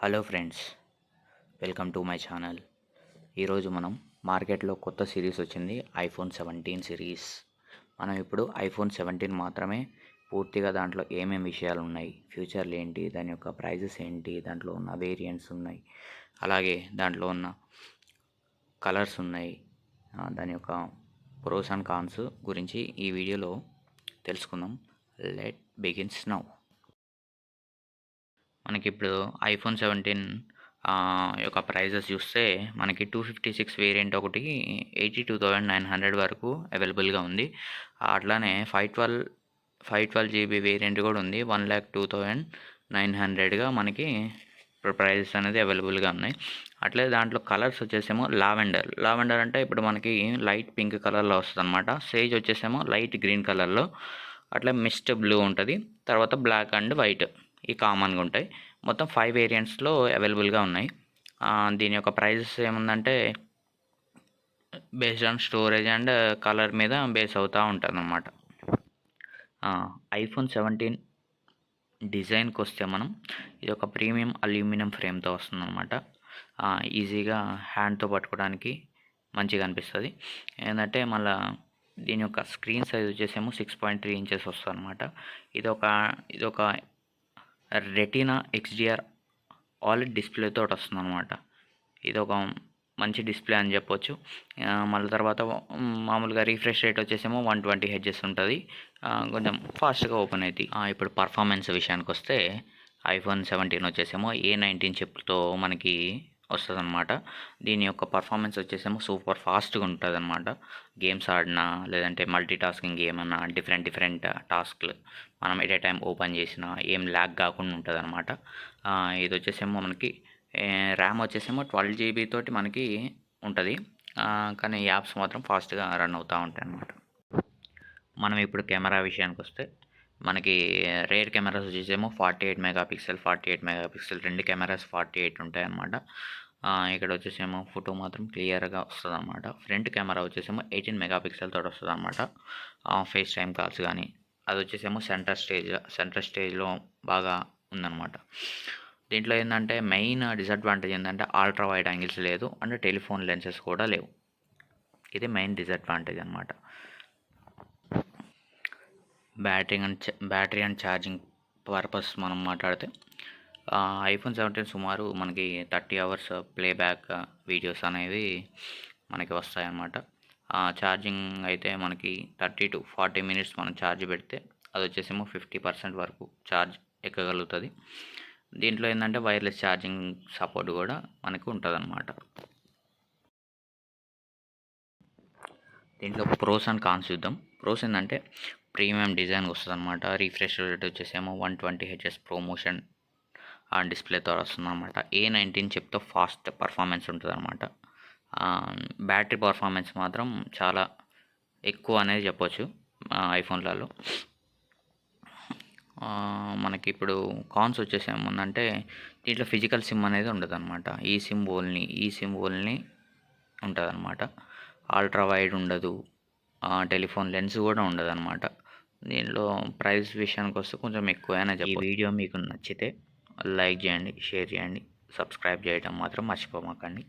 Hello friends welcome to my channel. ఈరోజు మనం మార్కెట్లో కొత్త సిరీస్ వచ్చింది ఐఫోన్ సెవెంటీన్ సిరీస్. మనం ఇప్పుడు ఐఫోన్ సెవెంటీన్ మాత్రమే పూర్తిగా దాంట్లో ఏమేమి విషయాలు ఉన్నాయి ఫ్యూచర్లు ఏంటి దాని యొక్క ప్రైజెస్ ఏంటి దాంట్లో ఉన్న వేరియంట్స్ ఉన్నాయి అలాగే దాంట్లో ఉన్న కలర్స్ ఉన్నాయి దాని యొక్క ప్రోస్ అండ్ కాన్స్ గురించి ఈ వీడియోలో తెలుసుకుందాం. లెట్ బిగిన్స్ నౌ మనకి ఇప్పుడు ఐఫోన్ సెవెంటీన్ యొక్క ప్రైజెస్ చూస్తే మనకి టూ ఫిఫ్టీ సిక్స్ వేరియంట్ ఒకటి eighty two thousand nine hundred వరకు అవైలబుల్గా ఉంది. అట్లానే five twelve five twelve GB variant కూడా ఉంది. One lakh two thousand nine హండ్రెడ్గా మనకి ఇప్పుడు ప్రైజెస్ అనేది అవైలబుల్గా ఉన్నాయి. అట్లే దాంట్లో కలర్స్ వచ్చేసేమో లావెండర్. లావెండర్ అంటే ఇప్పుడు మనకి లైట్ పింక్ కలర్లో వస్తుంది అనమాట సేజ్ వచ్చేసేమో లైట్ గ్రీన్ కలర్లో. అట్లా మిస్ట్ బ్లూ ఉంటుంది. తర్వాత బ్లాక్ అండ్ వైట్. ఈ కామన్గా ఉంటాయి. మొత్తం ఫైవ్ వేరియంట్స్లో అవైలబుల్గా ఉన్నాయి. దీని యొక్క ప్రైజెస్ ఏముందంటే based on storage and colour మీద బేస్ అవుతూ ఉంటుంది అన్నమాట ఐఫోన్ సెవెంటీన్ డిజైన్కి వస్తే మనం ఇది ఒక ప్రీమియం అల్యూమినియం ఫ్రేమ్తో వస్తుందన్నమాట. ఈజీగా హ్యాండ్తో పట్టుకోవడానికి మంచిగా అనిపిస్తుంది. ఏంటంటే మళ్ళీ దీని యొక్క స్క్రీన్ సైజ్ వచ్చేసేమో సిక్స్ పాయింట్ త్రీ ఇంచెస్ వస్తుంది అనమాట ఇది ఒక ఇది ఒక రెటీనా ఎక్స్డిఆర్ ఆలిడ్ డిస్ప్లేతో వస్తుంది అనమాట ఇది ఒక మంచి డిస్ప్లే అని చెప్పొచ్చు. మళ్ళీ తర్వాత మామూలుగా రీఫ్రెష్ రేట్ వచ్చేసేమో వన్ ట్వంటీ హెచ్ఎస్ ఉంటుంది. కొంచెం ఫాస్ట్గా ఓపెన్ అవుతుంది ఇప్పుడు పర్ఫార్మెన్స్ విషయానికి వస్తే ఐఫోన్ సెవెంటీన్ వచ్చేసేమో ఏ నైన్టీన్ చిప్తో మనకి వస్తుంది అనమాట దీని యొక్క పర్ఫార్మెన్స్ వచ్చేసేమో సూపర్ ఫాస్ట్గా ఉంటుంది అనమాట గేమ్స్ ఆడినా లేదంటే మల్టీ టాస్కింగ్ గేమ్ అన్నా డిఫరెంట్ డిఫరెంట్ టాస్క్లు మనం ఎట్ ఏ టైం ఓపెన్ చేసినా ఏం ల్యాగ్ కాకుండా ఉంటుంది అనమాట ఇది వచ్చేసేమో మనకి ర్యామ్ వచ్చేసేమో ట్వెల్వ్ జీబీ తోటి మనకి ఉంటుంది. కానీ యాప్స్ మాత్రం ఫాస్ట్గా రన్ అవుతూ ఉంటాయి అన్నమాట మనం ఇప్పుడు కెమెరా విషయానికి వస్తే మనకి రేర్ కెమెరాస్ వచ్చేసేమో forty eight megapixel forty eight megapixel రెండు కెమెరాస్ ఫార్టీ ఎయిట్ ఉంటాయన్నమాట. ఇక్కడ వచ్చేసేమో ఫోటో మాత్రం క్లియర్గా వస్తుంది అనమాట ఫ్రంట్ కెమెరా వచ్చేసేమో ఎయిటీన్ మెగా పిక్సెల్ తోటి వస్తుంది అనమాట ఫేస్ టైం కాల్స్ కానీ అది వచ్చేసేమో సెంటర్ స్టేజ్ సెంటర్ స్టేజ్లో బాగా ఉందన్నమాట. దీంట్లో ఏంటంటే మెయిన్ డిసడ్వాంటేజ్ ఏంటంటే అల్ట్రా వైడ్ యాంగిల్స్ లేదు అండ్ టెలిఫోన్ లెన్సెస్ కూడా లేవు. ఇది మెయిన్ డిసడ్వాంటేజ్ అనమాట battery and battery and charging purpose మనం మాట్లాడితే ఐఫోన్ సెవెంటీన్ సుమారు మనకి థర్టీ అవర్స్ ప్లేబ్యాక్ వీడియోస్ అనేవి మనకి వస్తాయన్నమాట. ఆ, ఛార్జింగ్ అయితే మనకి థర్టీ టు ఫార్టీ మినిట్స్ మనం ఛార్జ్ పెడితే అది వచ్చేసేమో ఫిఫ్టీ పర్సెంట్ వరకు ఛార్జ్ ఎక్కగలుగుతుంది. దీంట్లో ఏంటంటే వైర్లెస్ ఛార్జింగ్ సపోర్ట్ కూడా మనకు ఉంటుంది దీంట్లో ప్రోస్ అండ్ కాన్స్ చూద్దాం. ప్రోస్ ఏంటంటే ప్రీమియం డిజైన్ వస్తుంది అనమాట రీఫ్రెష్ రేట్ వచ్చేసేమో వన్ ట్వంటీ హెచ్ఎస్ ప్రమోషన్ ఆ డిస్ప్లేతో వస్తుంది అనమాట ఏ నైన్టీన్ చెప్తే ఫాస్ట్ పర్ఫార్మెన్స్ ఉంటుంది అనమాట బ్యాటరీ పర్ఫార్మెన్స్ మాత్రం చాలా ఎక్కువ అనేది చెప్పొచ్చు ఐఫోన్లలో. మనకి ఇప్పుడు కాన్స్ వచ్చేసి ఏముందంటే దీంట్లో ఫిజికల్ సిమ్ అనేది ఉండదు అనమాట ఈ సిమ్ ఓల్ని ఈ సిమ్ ఓల్ని ఉంటుంది అనమాట అల్ట్రా వైడ్ ఉండదు. టెలిఫోన్ లెన్స్ కూడా ఉండదు అనమాట దీనిలో ప్రైస్ విషయానికి వస్తే కొంచెం ఎక్కువైనా చెప్పి ఈ వీడియో మీకు నచ్చితే లైక్ చేయండి షేర్ చేయండి సబ్స్క్రైబ్ చేయడం మాత్రం మర్చిపోమాకండి.